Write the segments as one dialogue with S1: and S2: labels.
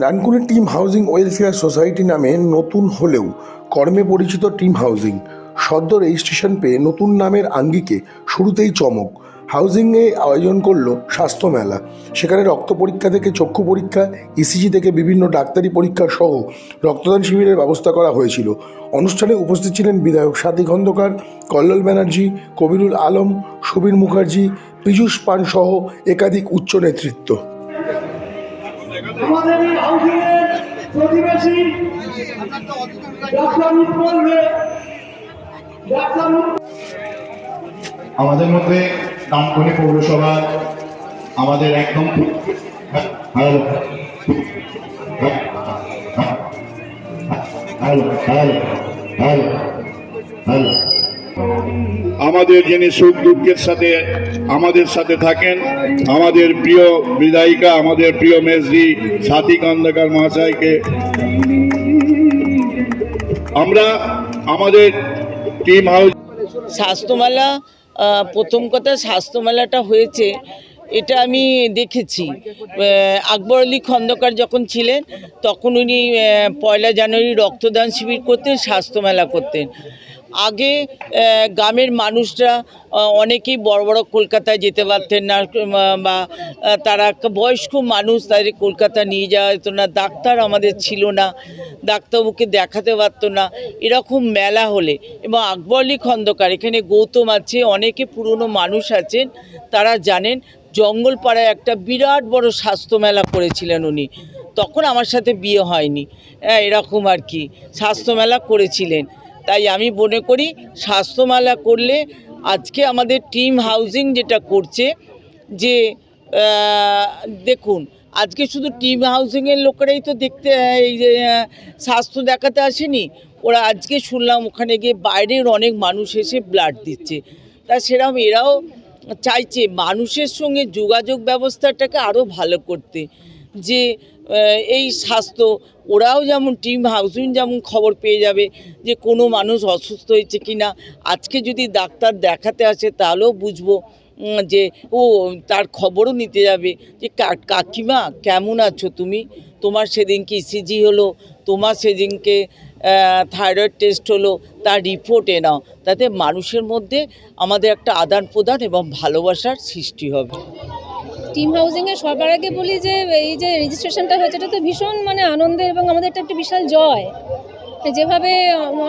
S1: Dankuni team housing welfare society নামে নতুন হলেও কর্মে পরিচিত টিম হাউজিং। সদ্য রেজিস্ট্রেশন পেয়ে নতুন নামের আঙ্গিকে শুরুতেই চমক। হাউজিংয়ে আয়োজন করল স্বাস্থ্য মেলা। সেখানে রক্ত পরীক্ষা থেকে চক্ষু পরীক্ষা ইসিজি থেকে বিভিন্ন ডাক্তারি পরীক্ষা সহ রক্তদান শিবিরের ব্যবস্থা করা হয়েছিল। অনুষ্ঠানে উপস্থিত ছিলেন বিধায়ক সাথী খন্দকার, কল্লোল ব্যানার্জি, কবিরুল আলম, সুবীর মুখার্জি, পীযূষ পান সহ একাধিক উচ্চ নেতৃত্ব।
S2: আমাদের এই হাউসিংয়ের প্রতিবেশী
S3: আমাদের মধ্যে ডানকুনি পৌরসভা আমাদের একদম হ্যালো হ্যালো হ্যালো হ্যালো।
S4: আমাদের যিনি সুখ দুঃখের সাথে আমাদের সাথে থাকেন, আমাদের প্রিয় বিধায়িকা, আমাদের প্রিয় মেসজি সাথী খন্দকার মহাশয়কে, আমরা আমাদের টিম হাউস
S5: স্বাস্থ্যমেলা প্রথম কথা স্বাস্থ্যমেলাটা হয়েছে, এটা আমি দেখেছি। আকবর আলী খন্দকার যখন ছিলেন, তখন উনি পয়লা জানুয়ারি রক্তদান শিবির করতেন, স্বাস্থ্যমেলা করতেন। আগে গ্রামের মানুষরা অনেকেই বড় বড় কলকাতায় যেতে পারতেন না, বা তারা বয়স্ক মানুষ তাদের কলকাতা নিয়ে যাওয়া যেত না, ডাক্তার আমাদের ছিল না, ডাক্তারবাবুকে দেখাতে পারতো না, এরকম মেলা হলে। এবং আকবর আলী খন্দকার, এখানে গৌতম আছে, অনেকে পুরনো মানুষ আছেন, তারা জানেন, জঙ্গলপাড়ায় একটা বিরাট বড় স্বাস্থ্য মেলা করেছিলেন উনি। তখন আমার সাথে বিয়ে হয়নি। হ্যাঁ এরকম আর কি স্বাস্থ্য মেলা করেছিলেন। তাই আমি মনে করি স্বাস্থ্য মেলা করলে আজকে আমাদের টিম হাউজিং যেটা করছে যে দেখুন, আজকে শুধু টিম হাউজিংয়ের লোকেরাই তো দেখতে, এই যে স্বাস্থ্য দেখাতে আসেনি। ওরা আজকে শুনলাম ওখানে গিয়ে বাইরের অনেক মানুষ এসে ব্লাড দিচ্ছে। তা সেরকম এরাও চাইছে মানুষের সঙ্গে যোগাযোগ ব্যবস্থাটাকে আরও ভালো করতে। যে এই স্বাস্থ্য, ওরাও যেমন টিম হাউজিং যেমন খবর পেয়ে যাবে যে কোনো মানুষ অসুস্থ হয়েছে কি না আজকে যদি ডাক্তার দেখাতে আসে তাহলেও বুঝব যে, ও, তার খবরও নিতে যাবে যে কাকিমা কেমন আছো তুমি? তোমার সেদিনকে ইসিজি হলো, তোমার সেদিনকে থাইরয়েড টেস্ট হলো, তার রিপোর্ট এ নাও। তাতে মানুষের মধ্যে আমাদের একটা আদান প্রদান এবং ভালোবাসার সৃষ্টি হবে।
S6: টিম হাউজিংয়ে সবার আগে বলি যে, এই যে রেজিস্ট্রেশনটা হয়েছে, এটা তো ভীষণ মানে আনন্দের এবং আমাদের এটা একটা বিশাল জয়। যেভাবে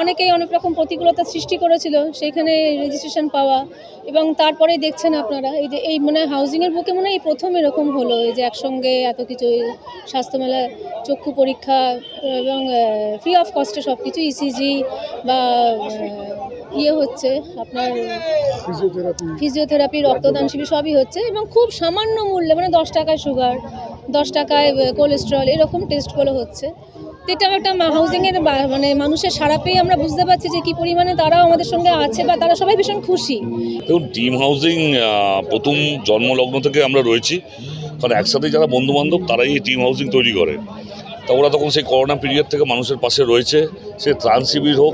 S6: অনেকেই অনেক রকম প্রতিকূলতা সৃষ্টি করেছিল সেখানে রেজিস্ট্রেশন পাওয়া এবং তারপরে দেখছেন আপনারা এই যে এই মানে হাউজিংয়ের বুকে মনে হয় এই প্রথম এরকম হলো এই যে একসঙ্গে এত কিছু স্বাস্থ্যমেলা চক্ষু পরীক্ষা এবং ফ্রি অফ কস্টে সব কিছু ইসিজি বা ইয়ে হচ্ছে আপনার ফিজিওথেরাপি রক্তদান শিবির সবই হচ্ছে এবং খুব সামান্য মূল্যে মানে দশ টাকায় সুগার দশ টাকায় কোলেস্ট্রল এরকম টেস্টগুলো হচ্ছে। এটা একটা হাউজিংয়ের মানে মানুষের সারা পেয়ে আমরা বুঝতে পারছি যে কী পরিমাণে তারাও আমাদের সঙ্গে আছে বা তারা সবাই ভীষণ খুশি।
S7: দেখুন টিম হাউজিং প্রথম জন্মলগ্ন থেকে আমরা রয়েছি। কারণ একসাথে যারা বন্ধু বান্ধব তারাই এই টিম হাউজিং তৈরি করে। তা ওরা তখন সেই করোনা পিরিয়ড থেকে মানুষের পাশে রয়েছে। সে ত্রাণ শিবির হোক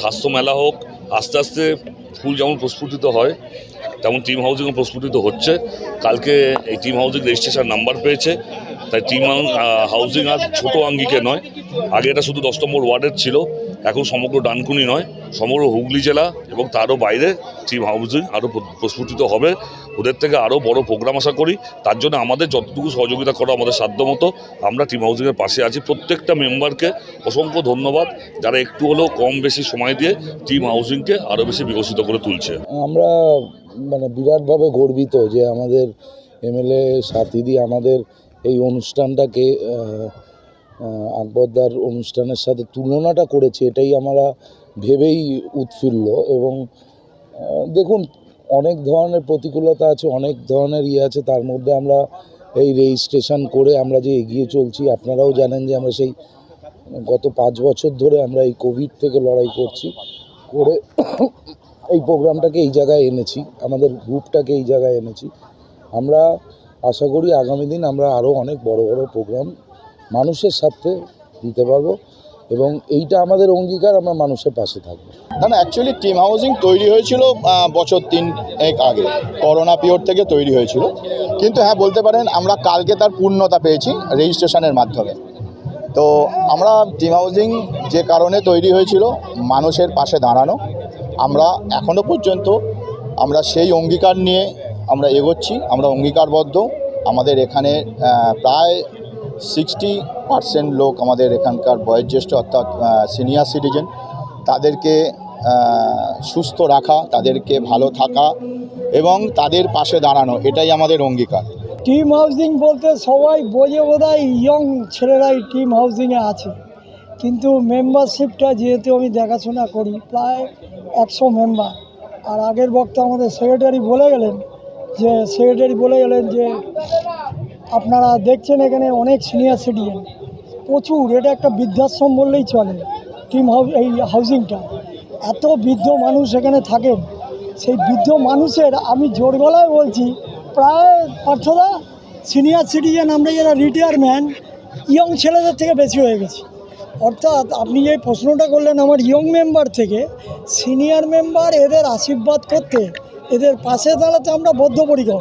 S7: স্বাস্থ্য মেলা হোক, আস্তে আস্তে ফুল যেমন প্রস্ফুটিত হয়, তেমন টিম হাউজিংও প্রস্ফুটিত হচ্ছে। কালকে এই টিম হাউজিং রেজিস্ট্রেশন নাম্বার পেয়েছে। তাই টিম হাউজিং আর ছোটো আঙ্গিকে নয়। আগে এটা শুধু দশ নম্বর ওয়ার্ডের ছিল, এখন সমগ্র ডানকুনি নয়, সমগ্র হুগলি জেলা এবং তারও বাইরে টিম হাউজিং আরও প্রস্ফুটিত হবে। ওদের থেকে আরও বড় প্রোগ্রাম আশা করি। তার জন্য আমাদের যতটুকু সহযোগিতা করা আমাদের সাধ্যমতো আমরা টিম হাউজিংয়ের পাশে আছি। প্রত্যেকটা মেম্বারকে অসংখ্য ধন্যবাদ, যারা একটু হলেও কম বেশি সময় দিয়ে টিম হাউজিংকে আরও বেশি বিকশিত করে তুলছে।
S8: আমরা মানে বিরাটভাবে গর্বিত যে আমাদের এমএলএ সাথীদি আমাদের এই অনুষ্ঠানটাকে আকবরদার অনুষ্ঠানের সাথে তুলনাটা করেছে, এটাই আমরা ভেবেই উৎফুল্ল এবং দেখুন, অনেক ধরনের প্রতিকূলতা আছে, অনেক ধরনের ইয়ে আছে, তার মধ্যে আমরা এই রেজিস্ট্রেশন করে আমরা যে এগিয়ে চলছি, আপনারাও জানেন যে আমরা সেই, গত পাঁচ বছর ধরে আমরা এই কোভিড থেকে লড়াই করছি, করে এই প্রোগ্রামটাকে এই জায়গায় এনেছি, আমাদের গ্রুপটাকে এই জায়গায় এনেছি, আমরা আশা করি আগামী দিন আমরা আরও অনেক বড় বড় প্রোগ্রাম মানুষের সাথে দিতে পারব এবং এইটা আমাদের অঙ্গীকার, আমরা মানুষের পাশে থাকব।
S9: না না অ্যাকচুয়ালি টিম হাউজিং তৈরি হয়েছিল বছর তিন এক আগে। করোনা পিরিয়ড থেকে তৈরি হয়েছিল। কিন্তু হ্যাঁ বলতে পারেন, আমরা কালকে তার পূর্ণতা পেয়েছি রেজিস্ট্রেশনের মাধ্যমে। তো আমরা টিম হাউজিং যে কারণে তৈরি হয়েছিল, মানুষের পাশে দাঁড়ানো, আমরা এখনও পর্যন্ত আমরা সেই অঙ্গীকার নিয়ে আমরা এগোচ্ছি, আমরা অঙ্গীকারবদ্ধ। আমাদের এখানে প্রায় সিক্সটি পার্সেন্ট লোক আমাদের এখানকার বয়োজ্যেষ্ঠ অর্থাৎ সিনিয়র সিটিজেন তাদেরকে সুস্থ রাখা, তাদেরকে ভালো থাকা এবং তাদের পাশে দাঁড়ানো, এটাই আমাদের অঙ্গীকার।
S10: টিম হাউজিং বলতে সবাই বোঝে বোধহয় ইয়ং ছেলেরাই টিম হাউজিংয়ে আছে। কিন্তু মেম্বারশিপটা যেহেতু আমি দেখাশোনা করি, প্রায় একশো মেম্বার আর আগের বক্তা আমাদের সেক্রেটারি বলে গেলেন যে সেক্রেটারি বলে গেলেন যে, আপনারা দেখছেন এখানে অনেক সিনিয়র সিটিজেন প্রচুর, এটা একটা বৃদ্ধাশ্রম বললেই চলে টিম হাউস এই হাউজিংটা এত বৃদ্ধ মানুষ এখানে থাকেন, সেই বৃদ্ধ মানুষের আমি জোর গলায় বলছি, প্রায় পার্থদা সিনিয়র সিটিজেন আমরা যারা রিটায়ারম্যান ইয়ং ছেলেদের থেকে বেশি হয়ে গেছি। অর্থাৎ আপনি যে প্রশ্নটা করলেন আমার ইয়ং মেম্বার থেকে সিনিয়র মেম্বার এদের আশীর্বাদ করতে এদের পাশে দাঁড়াতে আমরা বদ্ধপরিকর।